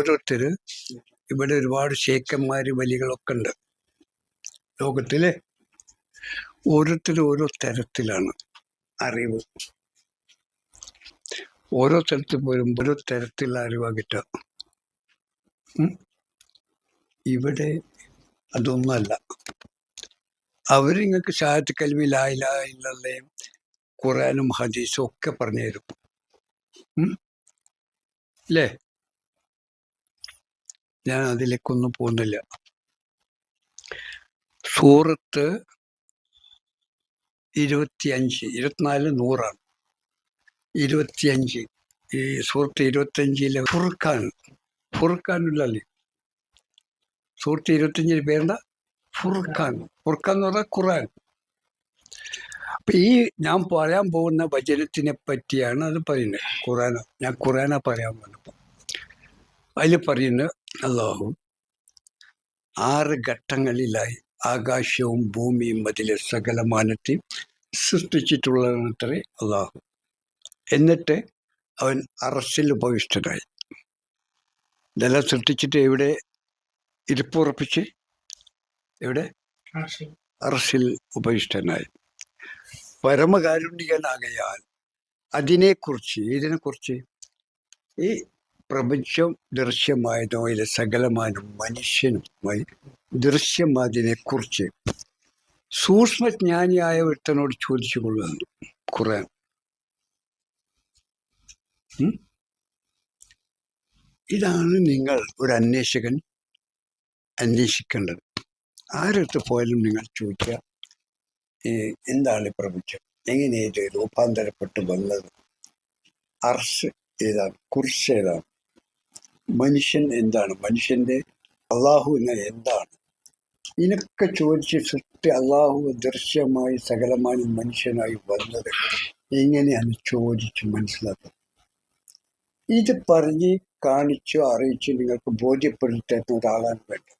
ഓരോരുത്തർ ഇവിടെ ഒരുപാട് ശേഖന്മാര് വലികളൊക്കെ ഉണ്ട്. ലോകത്തിലെ ഓരോരുത്തർ ഓരോ തരത്തിലാണ് അറിവ്. ഓരോ സ്ഥലത്ത് പോലും ഓരോ തരത്തിലുള്ള അറിവാ കിട്ടുക. ഇവിടെ അതൊന്നുമല്ല. അവർ നിങ്ങൾക്ക് ഷാഹത്ത് കൽമി ഖുറാനും ഹദീസും ഒക്കെ പറഞ്ഞു തരും. അല്ലേ ഞാൻ അതിലേക്കൊന്നും പോകുന്നില്ല. സൂറത്ത് ഇരുപത്തിയഞ്ച് ഇരുപത്തിനാല് നൂറാണ്. ഇരുപത്തിയഞ്ച്. ഈ സൂറത്ത് ഇരുപത്തിയഞ്ചിലെ ഫുർഖാൻ. ഫുർഖാനുള്ളല്ലേ സൂറത്ത് ഇരുപത്തിയഞ്ചിന് പേരെന്താ? ഫുർഖാൻ. ഫുർഖാൻ എന്ന് പറഞ്ഞാൽ ഖുറാൻ അപ്പൊ ഈ ഞാൻ പറയാൻ പോകുന്ന വചനത്തിനെ പറ്റിയാണ് അത് പറയുന്നത്. ഖുറാന ഞാൻ ഖുറാന പറയാൻ വന്നപ്പോൾ അതിൽ പറയുന്നത് അള്ളാഹു ആറ് ഘട്ടങ്ങളിലായി ആകാശവും ഭൂമിയും അതിലെ സകലമാനത്തെയും സൃഷ്ടിച്ചിട്ടുള്ളതത്രേ അള്ളാഹു. എന്നിട്ട് അവൻ അറസ്റ്റിൽ ഉപവിഷ്ടനായി. ഇതെല്ലാം സൃഷ്ടിച്ചിട്ട് എവിടെ? ഇരിപ്പുറപ്പിച്ച് എവിടെ? അറസിൽ. ഉപവിഷ്ടനായി. പരമകാരുണ്യനാകയാൽ അതിനെക്കുറിച്ച് ഇതിനെക്കുറിച്ച് ഈ പ്രപഞ്ചം ദൃശ്യമായതോ അതിലെ സകലമാനും മനുഷ്യനുമായി ദൃശ്യമായതിനെക്കുറിച്ച് സൂക്ഷ്മജ്ഞാനിയായ ഒരുത്തനോട് ചോദിച്ചു കൊള്ളുന്നു ഉം? ഇതാണ് നിങ്ങൾ ഒരു അന്വേഷകൻ അന്വേഷിക്കേണ്ടത്. ആരടുത്ത് പോയാലും നിങ്ങൾ ചോദിക്കുക എന്താണ് പ്രപഞ്ചം? എങ്ങനെ രൂപാന്തരപ്പെട്ട് വന്നത്? അർഷ് ഏതാണ്? കുറിച്ച് ഏതാണ്? മനുഷ്യൻ എന്താണ്? മനുഷ്യന്റെ അള്ളാഹു എന്ന എന്താണ്? ഇതിനൊക്കെ ചോദിച്ച് സൃഷ്ടി അള്ളാഹു ദൃശ്യമായി സകലമായി മനുഷ്യനായി വന്നത് എങ്ങനെയാണ് ചോദിച്ച് മനസ്സിലാക്കുന്നത്? ഇത് പറഞ്ഞ് കാണിച്ചു അറിയിച്ച് നിങ്ങൾക്ക് ബോധ്യപ്പെടുത്തുന്ന ഒരാളാണ് വേണ്ടത്.